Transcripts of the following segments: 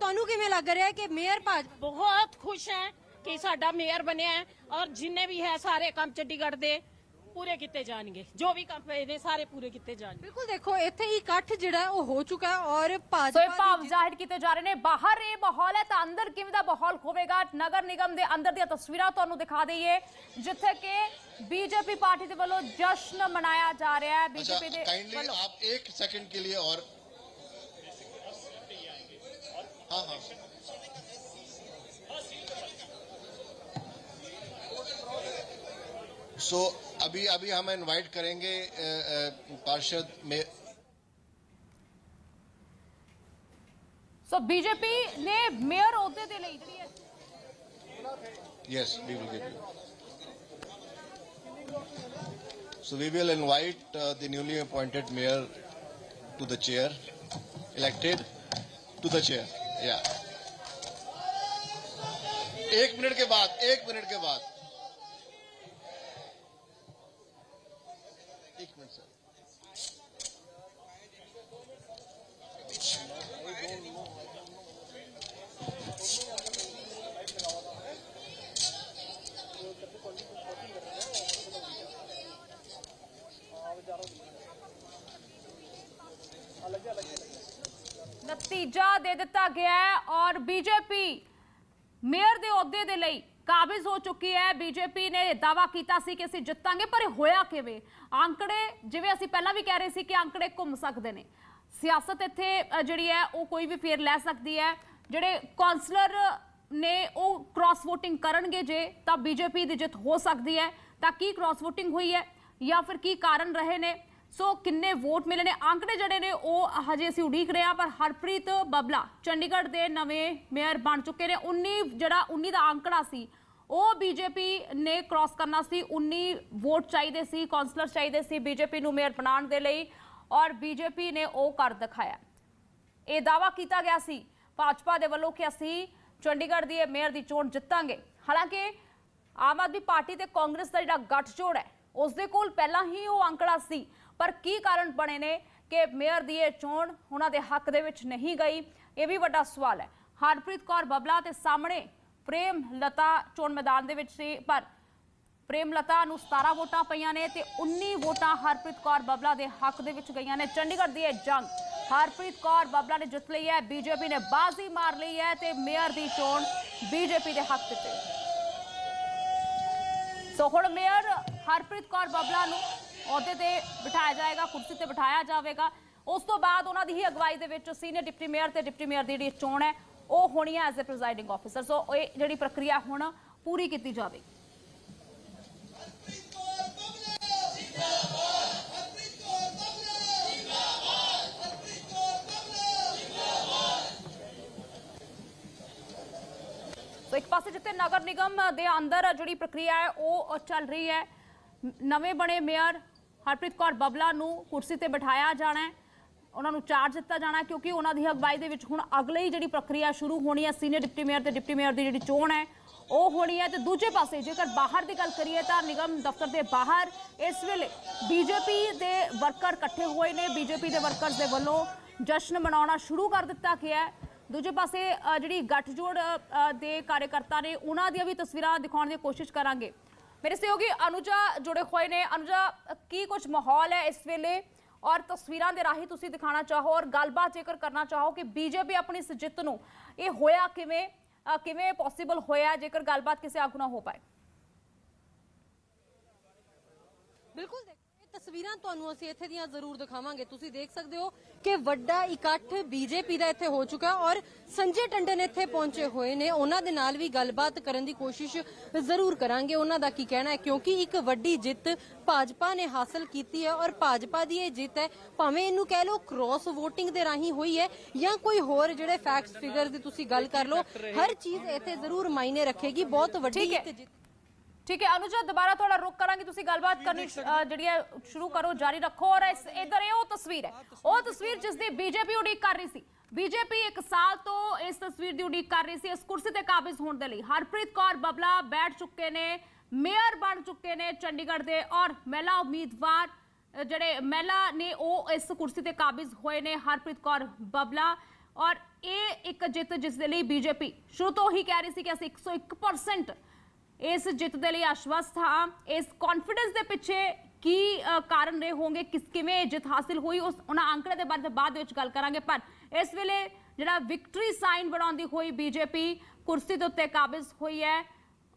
ਤੁਹਾਨੂੰ ਕਿਵੇਂ ਲੱਗ ਰਿਹਾ ਹੈ ਕਿ ਮੇਅਰ ਭਾਜਪਾ ਬਹੁਤ ਖੁਸ਼ ਹੈ ਕਿ ਸਾਡਾ ਮੇਅਰ ਬਣਿਆ ਹੈ ਔਰ ਜਿੰਨੇ ਵੀ ਹੈ ਸਾਰੇ ਕੰਮ ਚੰਡੀਗੜ੍ਹ ਦੇ ਪੂਰੇ ਕੀਤੇ ਜਾਣਗੇ। ਜੋ ਵੀ ਕੰਮ ਇਹਦੇ ਸਾਰੇ ਪੂਰੇ ਕੀਤੇ ਜਾਣਗੇ। ਬਿਲਕੁਲ ਦੇਖੋ ਇੱਥੇ ਹੀ ਇਕੱਠ ਜਿਹੜਾ ਉਹ ਹੋ ਚੁੱਕਾ ਹੈ ਔਰ ਭਾਜਪਾ ਸੋ ਭਾਵ ਜ਼ਾਹਿਰ ਕੀਤੇ ਜਾ ਰਹੇ ਨੇ। ਬਾਹਰ ਇਹ ਮਾਹੌਲ ਹੈ ਤਾਂ ਅੰਦਰ ਕਿਵੇਂ ਦਾ ਮਾਹੌਲ ਹੋਵੇਗਾ ਨਗਰ ਨਿਗਮ ਦੇ ਅੰਦਰ ਦੀਆਂ ਤਸਵੀਰਾਂ ਤੁਹਾਨੂੰ ਦਿਖਾ ਦਈਏ ਜਿੱਥੇ ਕਿ ਬੀਜੇਪੀ ਪਾਰਟੀ ਦੇ ਵੱਲੋਂ ਜਸ਼ਨ ਮਨਾਇਆ ਜਾ ਰਿਹਾ ਹੈ। ਬੀਜੇਪੀ ਦੇ ਕਾਈਂਡਲੀ ਆਪ 1 ਸੈਕਿੰਡ ਕੇ ਲਈ ਔਰ सो so, अभी अभी हम इनवाइट करेंगे पार्षद में सो बीजेपी ने मेयर होते थे नहीं yes we will give you so we will invite the newly appointed mayor to the chair elected to the chair या। एक मिनट के बाद, एक मिनट के बाद। एक मिनट सर नतीजा दे दे ਦਿੱਤਾ ਗਿਆ ਹੈ ਔਰ ਬੀਜੇਪੀ ਮੇਅਰ ਦੇ ਅਹੁਦੇ ਦੇ ਲਈ ਕਾਬਿਜ਼ ਹੋ ਚੁੱਕੀ ਹੈ। ਬੀਜੇਪੀ ਨੇ ਦਾਵਾ ਕੀਤਾ ਸੀ ਕਿ ਅਸੀਂ ਜਿੱਤਾਂਗੇ ਪਰ ਇਹ ਹੋਇਆ ਕਿਵੇਂ? ਅੰਕੜੇ ਜਿਵੇਂ ਅਸੀਂ ਪਹਿਲਾਂ ਵੀ ਕਹਿ ਰਹੇ ਸੀ ਕਿ ਅੰਕੜੇ ਘੁੰਮ ਸਕਦੇ ਨੇ। ਸਿਆਸਤ ਇੱਥੇ ਅ, ਜਿਹੜੀ ਹੈ ਉਹ ਕੋਈ ਵੀ ਫੇਰ ਲੈ ਸਕਦੀ ਹੈ। ਜਿਹੜੇ ਕਾਉਂਸਲਰ ਨੇ ਉਹ ਕ੍ਰਾਸ VOTING ਕਰਨਗੇ ਜੇ ਤਾਂ ਬੀਜੇਪੀ ਦੀ ਜਿੱਤ ਹੋ ਸਕਦੀ ਹੈ। ਤਾਂ ਕੀ ਕ੍ਰਾਸ VOTING ਹੋਈ ਹੈ ਜਾਂ ਫਿਰ ਕੀ ਕਾਰਨ ਰਹੇ ਨੇ? ਸੋ ਕਿੰਨੇ ਵੋਟ ਮਿਲੇ ਨੇ? ਅੰਕੜੇ ਜਿਹੜੇ ਨੇ, ਉਹ ਹਜੇ ਅਸੀਂ ਉਡੀਕ ਰਹੇ ਹਾਂ, ਪਰ ਹਰਪ੍ਰੀਤ ਬਬਲਾ, ਚੰਡੀਗੜ੍ਹ ਦੇ ਨਵੇਂ ਮੇਅਰ ਬਣ ਚੁੱਕੇ ਨੇ। 19 ਜਿਹੜਾ 19 ਦਾ ਅੰਕੜਾ ਸੀ, ਉਹ ਬੀਜੇਪੀ ਨੇ ਕ੍ਰਾਸ ਕਰਨਾ ਸੀ। 19 ਵੋਟ ਚਾਹੀਦੇ ਸੀ ਕਾਉਂਸਲਰ ਚਾਹੀਦੇ ਸੀ ਬੀਜੇਪੀ ਨੂੰ ਮੇਅਰ ਬਣਾਉਣ ਦੇ ਲਈ, ਔਰ ਬੀਜੇਪੀ ਨੇ ਉਹ ਕਰ ਦਿਖਾਇਆ। ਇਹ ਦਾਵਾ ਕੀਤਾ ਗਿਆ ਸੀ ਭਾਜਪਾ ਦੇ ਵੱਲੋਂ ਕਿ ਅਸੀਂ ਚੰਡੀਗੜ੍ਹ ਦੀ ਮੇਅਰ ਦੀ ਚੋਣ ਜਿੱਤਾਂਗੇ। ਹਾਲਾਂਕਿ, ਆਮ ਆਦਮੀ ਪਾਰਟੀ ਤੇ ਕਾਂਗਰਸ ਦਾ ਜਿਹੜਾ ਗੱਠਜੋੜ ਹੈ ਉਸ ਦੇ ਕੋਲ ਪਹਿਲਾਂ ਹੀ ਉਹ ਅੰਕੜਾ ਸੀ। ਪਰ ਕੀ ਕਾਰਨ ਬਣੇ ਨੇ ਕਿ ਮੇਅਰ ਦੀ ਇਹ ਚੋਣ ਉਹਨਾਂ ਦੇ ਹੱਕ ਦੇ ਵਿੱਚ ਨਹੀਂ ਗਈ? ਇਹ ਵੀ ਵੱਡਾ ਸਵਾਲ ਹੈ। ਹਰਪ੍ਰੀਤ ਕੌਰ ਬਬਲਾ ਤੇ ਸਾਹਮਣੇ ਪ੍ਰੇਮ ਲਤਾ ਚੋਣ ਮੈਦਾਨ ਦੇ ਵਿੱਚ ਸੀ, ਪਰ ਪ੍ਰੇਮ ਲਤਾ ਨੂੰ 17 ਵੋਟਾਂ ਪਈਆਂ ਨੇ ਤੇ 19 ਵੋਟਾਂ ਹਰਪ੍ਰੀਤ ਕੌਰ ਬਬਲਾ ਦੇ ਹੱਕ ਦੇ ਵਿੱਚ ਗਈਆਂ ਨੇ। ਚੰਡੀਗੜ੍ਹ ਦੀ ਇਹ ਜੰਗ, ਹਰਪ੍ਰੀਤ ਕੌਰ ਬਬਲਾ ਨੇ ਜਿੱਤ ਲਈ ਹੈ, ਬੀਜੇਪੀ ਨੇ ਬਾਜ਼ੀ ਮਾਰ ਲਈ ਹੈ ਤੇ ਮੇਅਰ ਦੀ ਚੋਣ ਬੀਜੇਪੀ ਦੇ ਹੱਕ ਦਿੱਤੇ ਸੋ ਹੁਣ ਮੇਅਰ ਹਰਪ੍ਰੀਤ ਕੌਰ ਬਬਲਾ ਨੂੰ ਅਹੁਦੇ ਤੇ ਬਿਠਾਇਆ ਜਾਏਗਾ, ਕੁਰਸੀ ਤੇ ਬਿਠਾਇਆ ਜਾਵੇਗਾ। ਉਸ ਤੋਂ ਬਾਅਦ ਉਹਨਾਂ ਦੀ ਹੀ ਅਗਵਾਈ ਦੇ ਵਿੱਚ ਸੀਨੀਅਰ ਡਿਪਟੀ ਮੇਅਰ ਤੇ ਡਿਪਟੀ ਮੇਅਰ ਦੀ ਜਿਹੜੀ ਚੋਣ ਹੈ, ਉਹ ਹੋਣੀ ਹੈ as a presiding officer so ਇਹ ਜਿਹੜੀ ਪ੍ਰਕਿਰਿਆ ਹੁਣ ਪੂਰੀ ਕੀਤੀ ਜਾਵੇਗੀ। ਸੋ ਇੱਕ ਪਾਸੇ ਜਿੱਥੇ ਨਗਰ ਨਿਗਮ ਦੇ ਅੰਦਰ ਜਿਹੜੀ ਪ੍ਰਕਿਰਿਆ ਹੈ, ਉਹ ਚੱਲ ਰਹੀ ਹੈ। ਨਵੇਂ ਬਣੇ ਮੇਅਰ ਹਰਪ੍ਰੀਤ ਕੌਰ ਬਬਲਾ ਨੂੰ ਕੁਰਸੀ ਤੇ ਬਿਠਾਇਆ ਜਾਣਾ ਹੈ। ਉਹਨਾਂ ਨੂੰ ਚਾਰਜ ਦਿੱਤਾ ਜਾਣਾ ਕਿਉਂਕਿ ਉਹਨਾਂ ਦੀ ਅਗਵਾਈ ਦੇ ਵਿੱਚ ਹੁਣ ਅਗਲੀ ਜਿਹੜੀ ਪ੍ਰਕਿਰਿਆ ਸ਼ੁਰੂ ਹੋਣੀ ਹੈ ਸੀਨੀਅਰ ਡਿਪਟੀ ਮੇਅਰ ਤੇ ਡਿਪਟੀ ਮੇਅਰ ਦੀ ਜਿਹੜੀ ਚੋਣ ਹੈ, ਉਹ ਹੋਣੀ ਹੈ ਤੇ ਦੂਜੇ ਪਾਸੇ ਜੇਕਰ ਬਾਹਰ ਦੀ ਗੱਲ ਕਰੀਏ ਤਾਂ ਨਿਗਮ ਦਫ਼ਤਰ ਦੇ ਬਾਹਰ ਇਸ ਵੇਲੇ ਬੀਜੇਪੀ ਦੇ ਵਰਕਰ ਇਕੱਠੇ ਹੋਏ ਨੇ। ਬੀਜੇਪੀ ਦੇ ਵਰਕਰਸ ਦੇ ਵੱਲੋਂ ਜਸ਼ਨ ਮਨਾਉਣਾ ਸ਼ੁਰੂ ਕਰ ਦਿੱਤਾ ਗਿਆ ਹੈ। ਦੂਜੇ ਪਾਸੇ ਜਿਹੜੀ ਗੱਠਜੋੜ ਦੇ ਕਾਰਜਕਰਤਾ ਨੇ, ਉਹਨਾਂ ਦੀਆਂ ਵੀ ਤਸਵੀਰਾਂ ਦਿਖਾਉਣ ਦੀ ਕੋਸ਼ਿਸ਼ ਕਰਾਂਗੇ। ਮੇਰੇ ਸਹਿਯੋਗੀ ਅਨੁਜਾ ਜੁੜੇ ਹੋਏ ਨੇ ਅਨੁਜਾ ਕੀ ਕੁਝ ਮਾਹੌਲ ਹੈ ਇਸ ਵੇਲੇ ਔਰ ਤਸਵੀਰਾਂ ਦੇ ਰਾਹੀਂ ਤੁਸੀਂ ਦਿਖਾਣਾ ਚਾਹੋ ਔਰ ਗੱਲਬਾਤ ਜੇਕਰ ਕਰਨਾ ਚਾਹੋ ਕਿ ਬੀਜੇਪੀ ਆਪਣੀ ਇਸ ਜਿੱਤ ਨੂੰ ਇਹ ਹੋਇਆ ਕਿਵੇਂ ਅ, ਕਿਵੇਂ ਪੋਸੀਬਲ ਹੋਇਆ ਜੇਕਰ ਗੱਲਬਾਤ ਕਿਸੇ ਆਗੂ ਨਾ ਹੋ ਪਾਏ ਬਿਲਕੁਲ ਤਸਵੀਰਾਂ ਤੁਹਾਨੂੰ ਅਸੀਂ ਇੱਥੇ ਦੀਆਂ ਜ਼ਰੂਰ ਦਿਖਾਵਾਂਗੇ। ਤੁਸੀਂ ਦੇਖ ਸਕਦੇ ਹੋ ਕਿ ਵੱਡਾ ਇਕੱਠ ਬੀਜੇਪੀ ਦਾ ਇੱਥੇ ਹੋ ਚੁੱਕਾ ਔਰ ਸੰਜੇ ਟੰਡਨ ਇੱਥੇ ਪਹੁੰਚੇ ਹੋਏ ਨੇ। ਉਹਨਾਂ ਦੇ ਨਾਲ ਵੀ ਗੱਲਬਾਤ ਕਰਨ ਦੀ ਕੋਸ਼ਿਸ਼ ਜ਼ਰੂਰ ਕਰਾਂਗੇ। ਉਹਨਾਂ ਦਾ ਕੀ ਕਹਿਣਾ ਹੈ? ਕਿਉਂਕਿ ਇੱਕ ਵੱਡੀ ਜਿੱਤ ਭਾਜਪਾ ਨੇ ਹਾਸਲ ਕੀਤੀ ਹੈ ਔਰ ਭਾਜਪਾ ਦੀ ਇਹ ਜਿੱਤ ਹੈ ਭਾਵੇਂ ਇਹਨੂੰ ਕਹਿ ਲਓ ਕ੍ਰਾਸ VOTING ਦੇ ਰਾਹੀਂ ਹੋਈ ਹੈ ਜਾਂ ਕੋਈ ਹੋਰ ਜਿਹੜੇ ਫੈਕਟਸ ਫਿਗਰ ਦੀ ਤੁਸੀਂ ਗੱਲ ਕਰ ਲਓ ਹਰ ਚੀਜ਼ ਇੱਥੇ ਜ਼ਰੂਰ ਮਾਇਨੇ ਰੱਖੇਗੀ। ਬਹੁਤ ਵੱਡੀ। ਇੱਕ ਜਿੱਤ ਠੀਕ ਹੈ ਅਨੁਜਾ ਦੁਬਾਰਾ ਤੁਹਾਡਾ ਰੁਕ ਕਰਾਂਗੇ ਤੁਸੀਂ ਗੱਲਬਾਤ ਕਰਨੀ ਅ, ਜਿਹੜੀ ਹੈ ਸ਼ੁਰੂ ਕਰੋ ਜਾਰੀ ਰੱਖੋ। ਔਰ ਇਸ ਇਧਰ ਇਹ ਉਹ ਤਸਵੀਰ ਹੈ। ਉਹ ਤਸਵੀਰ ਜਿਸ ਦੀ ਬੀਜੇਪੀ ਉਡੀਕ ਕਰ ਰਹੀ ਸੀ। ਬੀਜੇਪੀ ਇੱਕ ਸਾਲ ਤੋਂ ਇਸ ਤਸਵੀਰ ਦੀ ਉਡੀਕ ਕਰ ਰਹੀ ਸੀ ਇਸ ਕੁਰਸੀ ਤੇ ਕਾਬਿਜ਼ ਹੋਣ ਦੇ ਲਈ। ਹਰਪ੍ਰੀਤ ਕੌਰ ਬਬਲਾ ਬੈਠ ਚੁੱਕੇ ਨੇ ਮੇਅਰ ਬਣ ਚੁੱਕੇ ਨੇ ਚੰਡੀਗੜ੍ਹ ਦੇ। ਔਰ ਮਹਿਲਾ ਉਮੀਦਵਾਰ ਅ, ਜਿਹੜੇ ਮਹਿਲਾ ਨੇ ਉਹ ਇਸ ਕੁਰਸੀ ਤੇ ਕਾਬਿਜ਼ ਹੋਏ ਨੇ ਹਰਪ੍ਰੀਤ ਕੌਰ ਬਬਲਾ। ਔਰ ਇਹ ਇੱਕ ਜਿੱਤ ਜਿਸ ਦੇ ਲਈ ਬੀਜੇਪੀ ਸ਼ੁਰੂ ਤੋਂ ਹੀ ਕਹਿ ਰਹੀ ਸੀ ਕਿ ਅਸੀਂ 101% ਇਸ ਜਿੱਤ ਦੇ ਲਈ ਆਸ਼ਵਸਤ ਹਾਂ। ਇਸ ਕੌਨਫੀਡੈਂਸ ਦੇ ਪਿੱਛੇ ਕੀ ਕਾਰਨ ਰਹੇ ਹੋਣਗੇ? ਕਿਸ, ਕਿਵੇਂ ਜਿੱਤ ਹਾਸਿਲ ਹੋਈ? ਉਸ, ਉਹਨਾਂ ਅੰਕੜੇ ਦੇ ਬਾਰੇ ਬਾਅਦ ਵਿੱਚ ਗੱਲ ਕਰਾਂਗੇ, ਪਰ ਇਸ ਵੇਲੇ ਜਿਹੜਾ ਵਿਕਟਰੀ ਸਾਈਨ ਬਣਾਉਂਦੀ ਹੋਈ ਬੀਜੇਪੀ ਕੁਰਸੀ ਦੇ ਉੱਤੇ ਕਾਬਜ਼ ਹੋਈ ਹੈ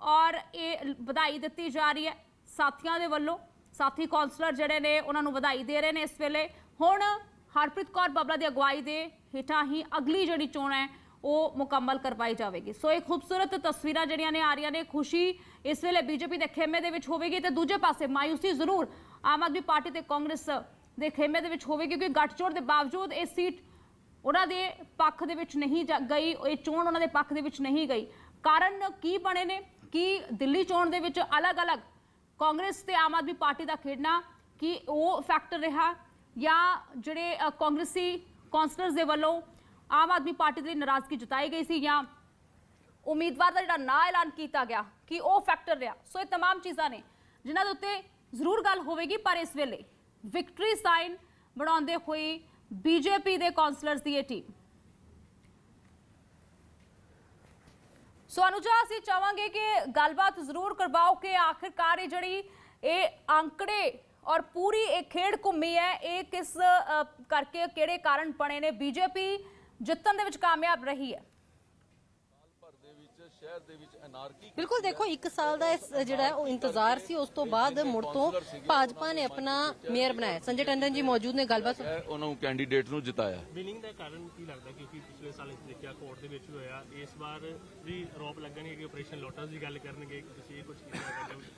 ਔਰ ਇਹ ਵਧਾਈ ਦਿੱਤੀ ਜਾ ਰਹੀ ਹੈ ਸਾਥੀਆਂ ਦੇ ਵੱਲੋਂ। ਸਾਥੀ ਕਾਉਂਸਲਰ ਜਿਹੜੇ ਨੇ, ਉਹਨਾਂ ਨੂੰ ਵਧਾਈ ਦੇ ਰਹੇ ਨੇ ਇਸ ਵੇਲੇ। ਹੁਣ ਹਰਪ੍ਰੀਤ ਕੌਰ ਬਾਬਲਾ ਦੀ ਅਗਵਾਈ ਦੇ ਹੇਠਾਂ ਹੀ ਅਗਲੀ ਜਿਹੜੀ ਚੋਣ ਹੈ ਉਹ ਮੁਕੰਮਲ ਕਰਵਾਈ ਜਾਵੇਗੀ। ਸੋ ਇਹ ਖੂਬਸੂਰਤ ਤਸਵੀਰਾਂ ਜਿਹੜੀਆਂ ਨੇ ਆ ਰਹੀਆਂ ਨੇ, ਖੁਸ਼ੀ ਇਸ ਵੇਲੇ ਬੀਜੇਪੀ ਦੇ ਖੇਮੇ ਦੇ ਵਿੱਚ ਹੋਵੇਗੀ ਤੇ ਦੂਜੇ ਪਾਸੇ ਮਾਇੂਸੀ ਜ਼ਰੂਰ ਆਮ ਆਦਮੀ ਪਾਰਟੀ ਤੇ ਕਾਂਗਰਸ ਦੇ ਖੇਮੇ ਦੇ ਵਿੱਚ ਹੋਵੇਗੀ ਕਿਉਂਕਿ ਗੱਠਜੋੜ ਦੇ ਬਾਵਜੂਦ ਇਹ ਸੀਟ ਉਹਨਾਂ ਦੇ ਪੱਖ ਦੇ ਵਿੱਚ ਨਹੀਂ ਜਾ- ਗਈ, ਇਹ ਚੋਣ ਉਹਨਾਂ ਦੇ ਪੱਖ ਦੇ ਵਿੱਚ ਨਹੀਂ ਗਈ। ਕਾਰਨ ਕੀ ਬਣੇ ਨੇ? ਕਿ ਦਿੱਲੀ ਚੋਣ ਦੇ ਵਿੱਚ ਅਲੱਗ-ਅਲੱਗ ਕਾਂਗਰਸ ਤੇ ਆਮ ਆਦਮੀ ਪਾਰਟੀ ਦਾ ਖੇਡਣਾ, ਕਿ ਉਹ ਫੈਕਟਰ ਰਿਹਾ ਜਾਂ ਜਿਹੜੇ ਕਾਂਗਰਸੀ ਕੌਂਸਲਰਸ ਦੇ ਵੱਲੋਂ ਆਮ ਆਦਮੀ ਪਾਰਟੀ ਦੇ ਲਈ ਨਾਰਾਜ਼ਗੀ ਜਤਾਈ ਗਈ ਸੀ ਜਾਂ ਉਮੀਦਵਾਰ ਦਾ ਜਿਹੜਾ ਨਾਂ ਐਲਾਨ ਕੀਤਾ ਗਿਆ ਕਿ ਉਹ ਫੈਕਟਰ ਰਿਹਾ ਸੋ ਇਹ तमाम ਚੀਜ਼ਾਂ ਨੇ ਜਿਨ੍ਹਾਂ ਦੇ ਉੱਤੇ ਜ਼ਰੂਰ ਗੱਲ ਹੋਵੇਗੀ ਪਰ ਇਸ ਵੇਲੇ ਵਿਕਟਰੀ ਸਾਈਨ ਬਣਾਉਂਦੇ ਹੋਏ ਬੀਜੇਪੀ ਦੇ ਕਾਉਂਸਲਰਸ ਦੀ ਇਹ ਟੀਮ ਸੋ ਅਨੁਜਾ ਅਸੀਂ ਚਾਹਾਂਗੇ ਕਿ ਗੱਲਬਾਤ ਜ਼ਰੂਰ ਕਰਵਾਓ ਕਿ ਆਖਿਰਕਾਰ ਇਹ ਜਿਹੜੀ ਇਹ ਅੰਕੜੇ ਔਰ ਪੂਰੀ ਇਹ ਖੇਡ ਘੁੰਮੀ ਹੈ ਇਹ ਕਿਸ ਅ, ਕਰਕੇ ਕਿਹੜੇ ਕਾਰਨ ਬਣੇ ਨੇ ਬੀਜੇਪੀ ਜਿੱਤਣ ਦੇ ਵਿੱਚ ਕਾਮਯਾਬ ਰਹੀ ਹੈ। ਭਰ ਦੇ ਵਿੱਚ ਸ਼ਹਿਰ ਦੇ ਵਿੱਚ ਅਨਾਰਕੀ ਬਿਲਕੁਲ ਦੇਖੋ 1 ਸਾਲ ਦਾ ਇਸ ਜਿਹੜਾ ਉਹ ਇੰਤਜ਼ਾਰ ਸੀ ਉਸ ਤੋਂ ਬਾਅਦ ਮੁੜ ਤੋਂ ਭਾਜਪਾ ਨੇ ਆਪਣਾ ਮੇਅਰ ਬਣਾਇਆ। ਸੰਜੇ ਟੰਡਨ ਜੀ ਮੌਜੂਦ ਨੇ ਗੱਲਬਾਤ ਉਹਨਾਂ ਨੂੰ ਕੈਂਡੀਡੇਟ ਨੂੰ ਜਿਤਾਇਆ। ਵਿਨਿੰਗ ਦਾ ਕਾਰਨ ਕੀ ਲੱਗਦਾ? ਕਿਉਂਕਿ ਪਿਛਲੇ ਸਾਲ ਅਸੀਂ ਦੇਖਿਆ ਕੋਰਟ ਦੇ ਵਿੱਚ ਹੋਇਆ। ਇਸ ਵਾਰ ਵੀ ਆਰੋਪ ਲੱਗਣਗੇ ਕਿ ਆਪਰੇਸ਼ਨ ਲੋਟਸ ਦੀ ਗੱਲ ਕਰਨਗੇ। ਕਿ ਤੁਸੀਂ ਇਹ ਕੁਝ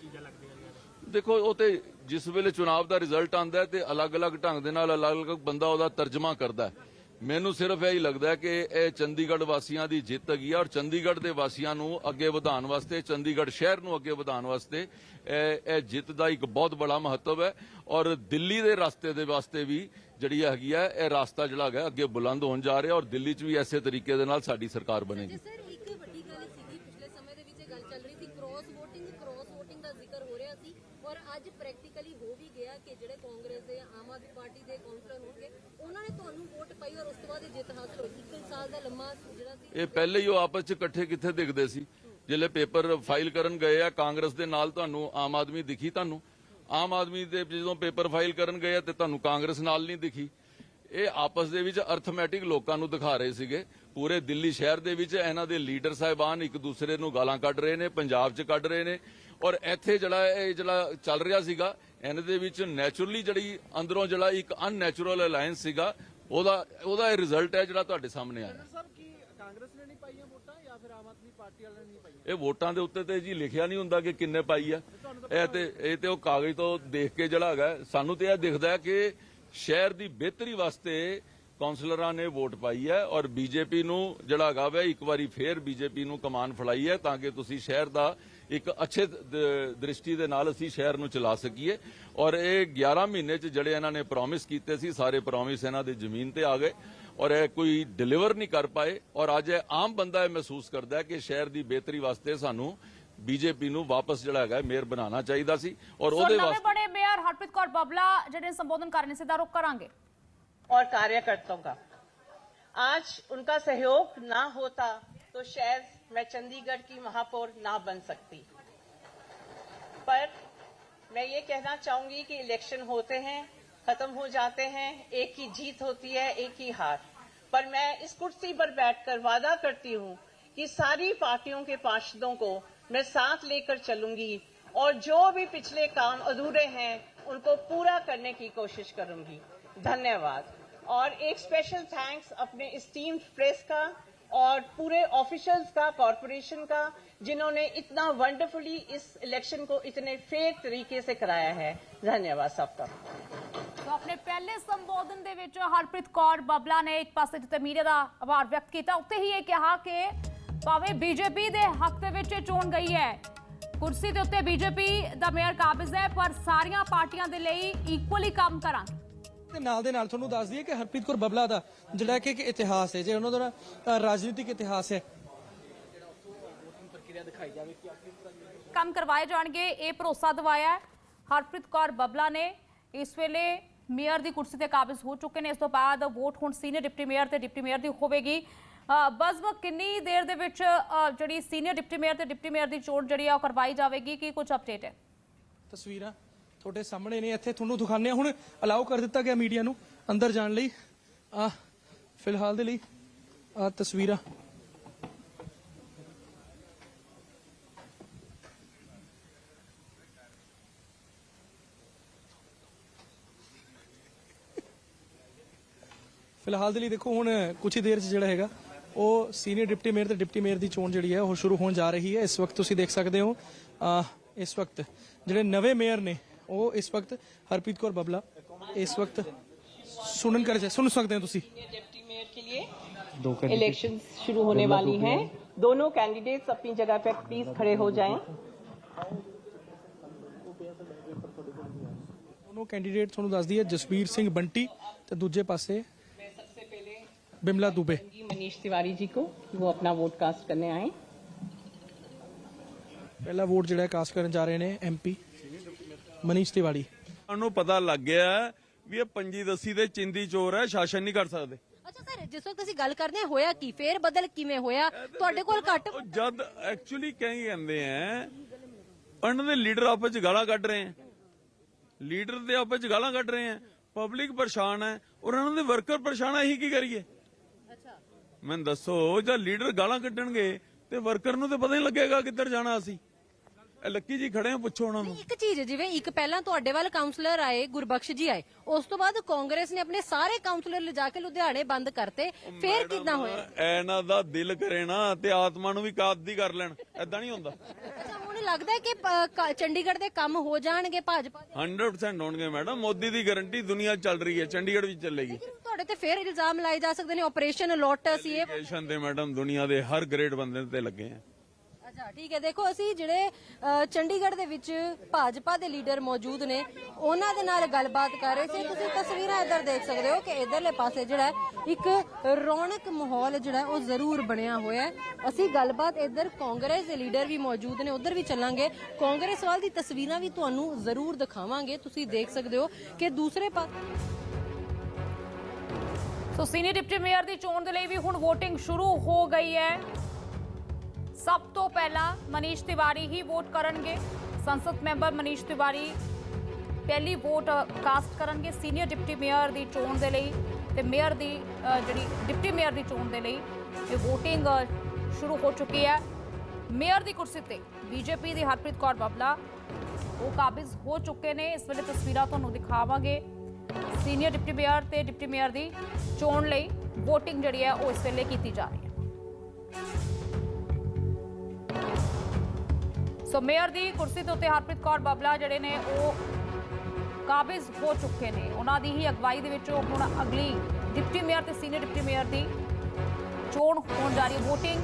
ਚੀਜ਼ਾਂ ਲੱਗਦੀਆਂ ਨੇ ਦੇਖੋ ਉਹ ਤੇ ਜਿਸ ਵੇਲੇ ਚੁਣਾਵ ਦਾ ਰਿਜ਼ਲਟ ਆਂਦਾ ਹੈ ਤੇ ਅਲੱਗ-ਅਲੱਗ ਢੰਗ ਦੇ ਨਾਲ ਅਲੱਗ-ਅਲੱਗ ਬੰਦਾ ਉਹਦਾ ਤਰਜਮਾ ਕਰਦਾ ਹੈ। ਮੈਨੂੰ ਸਿਰਫ ਇਹ ਹੀ ਲੱਗਦਾ ਕਿ ਇਹ ਚੰਡੀਗੜ੍ਹ ਵਾਸੀਆਂ ਦੀ ਜਿੱਤ ਹੈਗੀ ਹੈ ਔਰ ਚੰਡੀਗੜ੍ਹ ਦੇ ਵਾਸੀਆਂ ਨੂੰ ਅੱਗੇ ਵਧਾਉਣ ਵਾਸਤੇ, ਚੰਡੀਗੜ੍ਹ ਸ਼ਹਿਰ ਨੂੰ ਅੱਗੇ ਵਧਾਉਣ ਵਾਸਤੇ ਇਹ ਇਹ ਜਿੱਤ ਦਾ ਇੱਕ ਬਹੁਤ ਬੜਾ ਮਹੱਤਵ ਹੈ ਔਰ ਦਿੱਲੀ ਦੇ ਰਸਤੇ ਦੇ ਵਾਸਤੇ ਵੀ ਜਿਹੜੀ ਹੈਗੀ ਹੈ ਇਹ ਰਸਤਾ ਜਿਹੜਾ ਹੈਗਾ ਅੱਗੇ ਬੁਲੰਦ ਹੋਣ ਜਾ ਰਿਹਾ ਔਰ ਦਿੱਲੀ 'ਚ ਵੀ ਐਸੇ ਤਰੀਕੇ ਦੇ ਨਾਲ ਸਾਡੀ ਸਰਕਾਰ ਬਣੇਗੀ ਸਰ ਇੱਕ ਵੱਡੀ ਗੱਲ ਸੀਗੀ ਪਿਛਲੇ ਸਮੇਂ ਦੇ ਵਿੱਚ ਇਹ ਗੱਲ ਚੱਲ ਰਹੀ ਸੀ ਕ੍ਰੋਸ VOTING ਕ੍ਰੋਸ VOTING ਦਾ ਜ਼ਿਕਰ ਹੋ ਰਿਹਾ ਸੀ ਔਰ ਅੱਜ ਪ੍ਰੈਕਟੀਕਲੀ ਹੋ ਵੀ ਗਿਆ ਕਿ ਜਿਹੜੇ ਕਾਂਗਰਸ ਦੇ ਆਮ ਆਦਮੀ ਪਾਰਟੀ ਦੇ ਕਾਉਂਸਲਰ ਹੋਣਗੇ ਉਹਨਾਂ ਨੇ ਤੁਹਾਨੂੰ ਵੋਟ ਪਾਈ ਔਰ ਉਸ ਤੋਂ ਬਾਅਦ ਇਹ ਜਿੱਤ ਹਾਸਲ ਹੋਈ। ਇੱਕ ਸਾਲ ਦਾ ਲੰਮਾ ਜਿਹੜਾ ਸੀ। ਇਹ ਪਹਿਲੇ ਹੀ ਉਹ ਆਪਸ ਚ ਇਕੱਠੇ ਕਿੱਥੇ ਦਿਖਦੇ ਸੀ? ਜਿਹੜੇ ਪੇਪਰ ਫਾਈਲ ਕਰਨ ਗਏ ਆ, ਕਾਂਗਰਸ ਦੇ ਨਾਲ ਤੁਹਾਨੂੰ ਆਮ ਆਦਮੀ ਦਿਖੀ ਤੁਹਾਨੂੰ? ਆਮ ਆਦਮੀ ਦੇ ਜਦੋਂ ਪੇਪਰ ਫਾਈਲ ਕਰਨ ਗਏ ਆ ਤੇ ਤੁਹਾਨੂੰ ਕਾਂਗਰਸ ਨਾਲ ਨਹੀਂ ਦਿਖੀ। ਇਹ ਆਪਸ ਦੇ ਵਿੱਚ ਅਰਥਮੈਟਿਕ ਲੋਕਾਂ ਨੂੰ ਦਿਖਾ ਰਹੇ ਸੀਗੇ। ਪੂਰੇ ਦਿੱਲੀ ਸ਼ਹਿਰ ਦੇ ਵਿੱਚ ਇਹਨਾਂ ਦੇ ਲੀਡਰ ਸਾਹਿਬਾਨ ਇੱਕ ਦੂਸਰੇ ਨੂੰ ਗਾਲਾਂ ਕੱਢ ਰਹੇ ਨੇ, ਪੰਜਾਬ 'ਚ ਕੱਢ ਰਹੇ ਨੇ। ਔਰ ਇੱਥੇ ਜਿਹੜਾ ਇਹ ਜਿਹੜਾ ਚੱਲ ਰਿਹਾ ਸੀਗਾ ਇਹਨਾਂ ਦੇ ਵਿੱਚ ਨੈਚੁਰਲੀ ਜਿਹੜੀ ਅੰਦਰੋਂ ਜਿਹੜਾ ਇੱਕ ਅਨਨੈਚੁਰਲ ਅਲਾਈਅੰਸ ਸੀਗਾ ਉਹਦਾ ਉਹਦਾ ਇਹ ਰਿਜ਼ਲਟ ਹੈ ਜਿਹੜਾ ਤੁਹਾਡੇ ਸਾਹਮਣੇ ਆਇਆ। ਸਾਹਿਬ ਕੀ ਕਾਂਗਰਸ ਨੇ ਨਹੀਂ ਪਾਈਆਂ ਵੋਟਾਂ ਜਾਂ ਫਿਰ ਆਮ ਆਦਮੀ ਪਾਰਟੀ ਵਾਲਿਆਂ ਨੇ ਨਹੀਂ ਪਾਈਆਂ? ਇਹ ਵੋਟਾਂ ਦੇ ਉੱਤੇ ਤੇ ਜੀ ਲਿਖਿਆ ਨਹੀਂ ਹੁੰਦਾ ਕਿ ਕਿੰਨੇ ਪਾਈ ਆ। ਇਹ ਤੇ ਇਹ ਤੇ ਉਹ ਕਾਗਜ਼ ਤੋਂ ਦੇਖ ਕੇ ਜਿਹੜਾ ਹੈਗਾ ਸਾਨੂੰ ਤੇ ਇਹ ਦਿਖਦਾ ਕਿ ਸ਼ਹਿਰ ਦੀ ਬਿਹਤਰੀ ਵਾਸਤੇ ਕਾਉਂਸਲਰਾਂ ਨੇ ਵੋਟ ਪਾਈ ਹੈ ਔਰ ਬੀਜੇਪੀ ਨੂੰ ਜਿਹੜਾ ਹੈਗਾ ਵਾ ਇੱਕ ਵਾਰੀ ਫੇਰ ਬੀਜੇਪੀ ਨੂੰ ਕਮਾਨ ਫੜਾਈ ਹੈ ਤਾਂ ਕਿ ਤੁਸੀਂ ਸ਼ਹਿਰ ਦਾ ਇੱਕ ਅੱਛੇ ਦ੍ਰਿਸ਼ਟੀ ਦੇ ਨਾਲ ਅਸੀਂ ਸ਼ਹਿਰ ਨੂੰ ਚਲਾ ਸਕੀਏ। ਔਰ ਇਹ 11 ਮਹੀਨੇ ਚ ਜਿਹੜੇ ਇਹਨਾਂ ਨੇ ਪ੍ਰੋਮਿਸ ਕੀਤੇ ਸੀ ਸਾਰੇ ਪ੍ਰੋਮਿਸ ਇਹਨਾਂ ਦੀ ਜ਼ਮੀਨ ਤੇ ਆ ਗਏ ਔਰ ਇਹ ਕੋਈ ਡਿਲੀਵਰ ਨਹੀਂ ਕਰ ਪਾਏ ਔਰ ਅੱਜ ਇਹ ਆਮ ਬੰਦਾ ਇਹ ਮਹਿਸੂਸ ਕਰਦਾ ਹੈ ਕਿ ਸ਼ਹਿਰ ਦੀ ਬਿਹਤਰੀ ਵਾਸਤੇ ਸਾਨੂੰ ਬੀਜੇਪੀ ਨੂੰ ਵਾਪਸ ਜਿਹੜਾ ਹੈਗਾ ਮੇਅਰ ਬਣਾਉਣਾ ਚਾਹੀਦਾ ਸੀ ਔਰ ਉਹਦੇ ਵਾਸਤੇ ਬਣੇ ਮੇਅਰ ਹਰਪ੍ਰੀਤ ਕੌਰ ਬਬਲਾ ਜਿਹੜੇ ਸੰਬੋਧਨ ਕਰਨੇ ਸੀ ਦਾ ਰੁਕ ਕਰਾਂਗੇ। और कार्यकर्ताओं का। आज उनका सहयोग ना होता तो शायद मैं चंडीगढ़ की महापौर ना बन सकती। पर मैं ये कहना चाहूँगी कि इलेक्शन होते हैं, खत्म हो जाते हैं, एक ही जीत होती है, एक ही हार। पर मैं इस कुर्सी पर बैठकर वादा करती हूँ कि सारी पार्टियों के पार्षदों को मैं साथ लेकर चलूँगी और जो भी पिछले काम अधूरे हैं, उनको पूरा करने की कोशिश करूँगी। धन्यवाद और एक स्पेशल थैंक्स अपने स्टीम्ड प्रेस का और पूरे ऑफिशियल्स का कॉरपोरेशन का जिन्होंने इतना वंडरफुली इस इलेक्शन को इतने फेयर तरीके से कराया है धन्यवाद सबका ਸੋ ਆਪਣੇ ਪਹਿਲੇ ਸੰਬੋਧਨ ਦੇ ਵਿੱਚ ਹਰਪ੍ਰੀਤ ਕੌਰ ਬਬਲਾ ਨੇ ਇੱਕ ਪਾਸੇ ਜਿੱਤੇ ਮੀਡੀਆ ਦਾ ਆਭਾਰ ਵਿਅਕਤ ਕੀਤਾ ਉੱਥੇ ਹੀ ਇਹ ਕਿਹਾ ਕਿ ਭਾਵੇਂ ਬੀਜੇਪੀ ਦੇ ਹੱਕ ਦੇ ਵਿੱਚ ਇਹ ਚੋਣ ਗਈ ਹੈ ਕੁਰਸੀ ਦੇ ਉੱਤੇ ਬੀਜੇਪੀ ਦਾ ਮੇਅਰ ਕਾਬਜ਼ ਹੈ ਪਰ ਸਾਰੀਆਂ ਪਾਰਟੀਆਂ ਦੇ ਲਈ ਇਕੁਅਲੀ ਕੰਮ ਕਰਾਂਗੇ ਤੇ ਨਾਲ ਦੇ ਨਾਲ ਤੁਹਾਨੂੰ ਦੱਸ ਦਈਏ ਕਿ ਹਰਪ੍ਰੀਤ ਕੌਰ ਬਬਲਾ ਦਾ ਜਿਹੜਾ ਕਿ ਇੱਕ ਇਤਿਹਾਸ ਹੈ ਜੇ ਉਹਨਾਂ ਦਾ ਅ, ਰਾਜਨੀਤਿਕ ਇਤਿਹਾਸ ਹੈ। ਕੰਮ ਕਰਵਾਏ ਜਾਣਗੇ ਇਹ ਭਰੋਸਾ ਦਿਵਾਇਆ ਹੈ। ਹਰਪ੍ਰੀਤ ਕੌਰ ਬਬਲਾ ਨੇ ਇਸ ਵੇਲੇ ਮੇਅਰ ਦੀ ਕੁਰਸੀ ਤੇ ਕਾਬਜ਼ ਹੋ ਚੁੱਕੇ ਨੇ। ਇਸ ਤੋਂ ਬਾਅਦ ਵੋਟ ਹੁਣ ਸੀਨੀਅਰ ਡਿਪਟੀ ਮੇਅਰ ਤੇ ਡਿਪਟੀ ਮੇਅਰ ਦੀ ਹੋਵੇਗੀ। ਅ, ਕਿੰਨੀ ਦੇਰ ਦੇ ਵਿੱਚ ਅ, ਜਿਹੜੀ ਸੀਨੀਅਰ ਡਿਪਟੀ ਮੇਅਰ ਤੇ ਡਿਪਟੀ ਮੇਅਰ ਦੀ ਚੋਣ ਜਿਹੜੀ ਆ ਉਹ ਕਰਵਾਈ ਜਾਵੇਗੀ? ਕੀ ਕੁਝ ਅਪਡੇਟ ਹੈ? ਤਸਵੀਰਾਂ। ਤੁਹਾਡੇ ਸਾਹਮਣੇ ਨੇ, ਇੱਥੇ ਤੁਹਾਨੂੰ ਦਿਖਾਣੇ ਹੁਣ ਅਲਾਉ ਕਰ ਦਿੱਤਾ ਗਿਆ ਮੀਡੀਆ ਨੂੰ ਅੰਦਰ ਜਾਣ ਲਈ। ਆ, ਫਿਲਹਾਲ ਦੇ ਲਈ ਆ ਤਸਵੀਰਾਂ। ਫਿਲਹਾਲ ਦੇ ਲਈ ਦੇਖੋ, ਹੁਣ ਕੁਝ ਹੀ ਦੇਰ 'ਚ ਜਿਹੜਾ ਹੈਗਾ, ਉਹ ਸੀਨੀਅਰ ਡਿਪਟੀ ਮੇਅਰ ਤੇ ਡਿਪਟੀ ਮੇਅਰ ਦੀ ਚੋਣ ਜਿਹੜੀ ਹੈ, ਉਹ ਸ਼ੁਰੂ ਹੋਣ ਜਾ ਰਹੀ ਹੈ। ਇਸ ਵਕਤ ਤੁਸੀਂ ਦੇਖ ਸਕਦੇ ਹੋ ਅਹ ਇਸ ਵਕਤ ਜਿਹੜੇ ਨਵੇਂ ਮੇਅਰ ਨੇ ਉਹ ਇਸ ਵਕਤ ਹਰਪ੍ਰੀਤ ਕੌਰ ਬਬਲਾ ਇਸ ਵਕਤ ਸੁਣਨ ਕਰ ਸੁਣ ਸਕਦੇ ਹੋ ਤੁਸੀਂ डिप्टी मेयर के लिए इलेक्शन शुरू होने वाली हैं दोनों कैंडिडेट्स अपनी जगह पर प्लीज खड़े हो जाएं ਦੋਨੋਂ ਕੈਂਡੀਡੇਟ ਤੁਹਾਨੂੰ ਦੱਸਦੀ ਹੈ ਜਸਵੀਰ ਸਿੰਘ ਬੰਟੀ ਤੇ ਦੂਜੇ ਪਾਸੇ ਬਿਮਲਾ ਦੁਬੇ मनीष तिवारी जी को वो अपना वोट कास्ट करने आए ਪਹਿਲਾ ਵੋਟ ਜਿਹੜਾ ਕਾਸਟ ਕਰਨ ਜਾ ਰਹੇ ਨੇ ਐਮਪੀ ਮਨੀਸ਼ ਤਿਵਾੜੀ। ਸਾਨੂੰ ਪਤਾ ਲੱਗ ਗਿਆ ਵੀ ਇਹ ਪੰਜੀ ਦਸੀ ਦੇ ਚਿੰਦੀ ਚੋਰ ਹੈ ਸ਼ਾਸਨ ਨਹੀਂ ਕਰ ਸਕਦੇ। ਅੱਛਾ ਸਰ ਜਿਸ ਵਕਤ ਅਸੀਂ ਗੱਲ ਕਰਦੇ ਹਾਂ ਹੋਇਆ ਕੀ? ਫੇਰ ਬਦਲ ਕਿਵੇਂ ਹੋਇਆ? ਤੁਹਾਡੇ ਕੋਲ ਘੱਟ ਉਹ ਜਦ ਐਕਚੁਅਲੀ ਕਹੀ ਕਹਿੰਦੇ ਆ ਉਹਨਾਂ ਦੇ ਲੀਡਰ ਆਪਸ ਚ ਗਾਲਾਂ ਕੱਢ ਰਹੇ ਆ। ਲੀਡਰ ਦੇ ਆਪਸ ਚ ਗਾਲਾਂ ਕੱਢ ਰਹੇ ਆ। ਪਬਲਿਕ ਪਰੇਸ਼ਾਨ ਹੈ। ਔਰ ਉਹਨਾਂ ਦੇ ਵਰਕਰ ਪਰੇਸ਼ਾਨ ਹੈ ਇਹੀ ਕੀ ਕਰੀਏ? ਅੱਛਾ। ਮੈਨੂੰ ਦੱਸੋ ਜਦ ਲੀਡਰ ਗਾਲਾਂ ਕੱਢਣਗੇ ਤੇ ਵਰਕਰ ਨੂੰ ਤੇ ਪਤਾ ਨਹੀਂ ਲੱਗੇਗਾ ਕਿੱਧਰ ਜਾਣਾ ਅਸੀਂ। ਇਹ ਲੱਕੀ ਜੀ ਖੜੇ ਆ ਪੁੱਛੋ ਉਹਨਾਂ ਨੂੰ। ਇੱਕ ਚੀਜ਼ ਜਿਵੇਂ ਇੱਕ ਪਹਿਲਾਂ ਤੁਹਾਡੇ ਵੱਲ ਕਾਉਂਸਲਰ ਆਏ ਗੁਰਬਖਸ਼ ਜੀ ਆਏ ਉਸ ਤੋਂ ਬਾਅਦ ਕਾਂਗਰਸ ਨੇ ਆਪਣੇ ਸਾਰੇ ਕਾਉਂਸਲਰ ਲਿਜਾ ਕੇ ਲੁਧਿਆਣੇ ਬੰਦ ਕਰਤੇ ਫੇਰ ਕਿੱਦਾਂ ਹੋਇਆ? ਇਹਨਾਂ ਦਾ ਦਿਲ ਕਰੇ ਨਾ ਤੇ ਆਤਮਾ ਨੂੰ ਵੀ ਕਾਦੀ ਕਰ ਲੈਣ ਐਦਾਂ ਨਹੀਂ ਹੁੰਦਾ। ਅੱਛਾ ਹੁਣ ਲੱਗਦਾ ਹੈ ਕਿ ਚੰਡੀਗੜ੍ਹ ਦੇ ਕੰਮ ਹੋ ਜਾਣਗੇ ਭਾਜਪਾ ਦੇ? 100% ਹੋਣਗੇ ਮੈਡਮ ਮੋਦੀ ਦੀ ਗਾਰੰਟੀ ਦੁਨੀਆ ਚੱਲ ਰਹੀ ਹੈ ਚੰਡੀਗੜ੍ਹ ਵਿੱਚ ਚੱਲੇਗੀ। ਲੇਕਿਨ ਤੁਹਾਡੇ ਤੇ ਫੇਰ ਇਲਜ਼ਾਮ ਲਾਏ ਜਾ ਸਕਦੇ ਨੇ ਆਪਰੇਸ਼ਨ ਲੋਟਸ ਇਹ ਐਜੂਕੇਸ਼ਨ ਤੇ ਮੈਡਮ ਦੁਨੀਆ ਦੇ ਹਰ ਗ੍ਰੇਡ ਬੰਦੇ ਤੇ ਲੱਗੇ ਆ। ਅੱਛਾ ਠੀਕ ਹੈ ਦੇਖੋ ਅਸੀਂ ਜਿਹੜੇ ਅ, ਚੰਡੀਗੜ੍ਹ ਦੇ ਵਿੱਚ ਭਾਜਪਾ ਦੇ ਲੀਡਰ ਮੌਜੂਦ ਨੇ ਉਹਨਾਂ ਦੇ ਨਾਲ ਗੱਲਬਾਤ ਕਰ ਰਹੇ ਸੀ। ਤੁਸੀਂ ਤਸਵੀਰਾਂ ਇੱਧਰ ਦੇਖ ਸਕਦੇ ਹੋ ਕਿ ਇਧਰਲੇ ਪਾਸੇ ਜਿਹੜਾ ਹੈ, ਇੱਕ ਰੌਣਕ ਮਾਹੌਲ ਜਿਹੜਾ ਹੈ, ਉਹ ਜ਼ਰੂਰ ਬਣਿਆ ਹੋਇਆ ਹੈ। ਅਸੀਂ ਗੱਲਬਾਤ ਇੱਧਰ ਕਾਂਗਰਸ ਦੇ ਲੀਡਰ ਵੀ ਮੌਜੂਦ ਨੇ ਉਧਰ ਵੀ ਚੱਲਾਂਗੇ। ਕਾਂਗਰਸ ਵੱਲ ਦੀ ਤਸਵੀਰਾਂ ਵੀ ਤੁਹਾਨੂੰ ਜ਼ਰੂਰ ਦਿਖਾਵਾਂਗੇ। ਤੁਸੀਂ ਦੇਖ ਸਕਦੇ ਹੋ ਕਿ ਦੂਸਰੇ ਪਾਸੇ ਸੋ ਸੀਨੀਅਰ ਡਿਪਟੀ ਮੇਅਰ ਦੀ ਚੋਣ ਦੇ ਲਈ ਵੀ ਹੁਣ VOTING ਸ਼ੁਰੂ ਹੋ ਗਈ ਹੈ। ਸਭ ਤੋਂ ਪਹਿਲਾਂ ਮਨੀਸ਼ ਤਿਵਾਰੀ ਹੀ ਵੋਟ ਕਰਨਗੇ। ਸੰਸਦ ਮੈਂਬਰ ਮਨੀਸ਼ ਤਿਵਾਰੀ ਪਹਿਲੀ ਵੋਟ ਕਾਸਟ ਕਰਨਗੇ ਸੀਨੀਅਰ ਡਿਪਟੀ ਮੇਅਰ ਦੀ ਚੋਣ ਦੇ ਲਈ ਤੇ ਮੇਅਰ ਦੀ ਜਿਹੜੀ ਡਿਪਟੀ ਮੇਅਰ ਦੀ ਚੋਣ ਦੇ ਲਈ ਇਹ VOTING ਸ਼ੁਰੂ ਹੋ ਚੁੱਕੀ ਹੈ। ਮੇਅਰ ਦੀ ਕੁਰਸੀ ਤੇ ਬੀਜੇਪੀ ਦੀ ਹਰਪ੍ਰੀਤ ਕੌਰ ਬਬਲਾ, ਉਹ ਕਾਬਜ਼ ਹੋ ਚੁੱਕੇ ਨੇ। ਇਸ ਵੇਲੇ ਤਸਵੀਰਾਂ ਤੁਹਾਨੂੰ ਦਿਖਾਵਾਂਗੇ। ਸੀਨੀਅਰ ਡਿਪਟੀ ਮੇਅਰ ਤੇ ਡਿਪਟੀ ਮੇਅਰ ਦੀ ਚੋਣ ਲਈ VOTING ਜਿਹੜੀ ਹੈ ਉਹ ਇਸ ਵੇਲੇ ਕੀਤੀ ਜਾ ਰਹੀ ਹੈ। ਸੋ ਮੇਅਰ ਦੀ ਕੁਰਸੀ ਤੇ ਉੱਤੇ ਹਰਪ੍ਰੀਤ ਕੌਰ ਬਬਲਾ ਜਿਹੜੇ ਨੇ ਉਹ ਕਾਬਜ਼ ਹੋ ਚੁੱਕੇ ਨੇ। ਉਹਨਾਂ ਦੀ ਹੀ ਅਗਵਾਈ ਦੇ ਵਿੱਚ ਹੁਣ ਅਗਲੀ ਡਿਪਟੀ ਮੇਅਰ ਤੇ ਸੀਨੀਅਰ ਡਿਪਟੀ ਮੇਅਰ ਦੀ ਚੋਣ ਹੋਣ ਜਾ ਰਹੀ ਹੈ। VOTING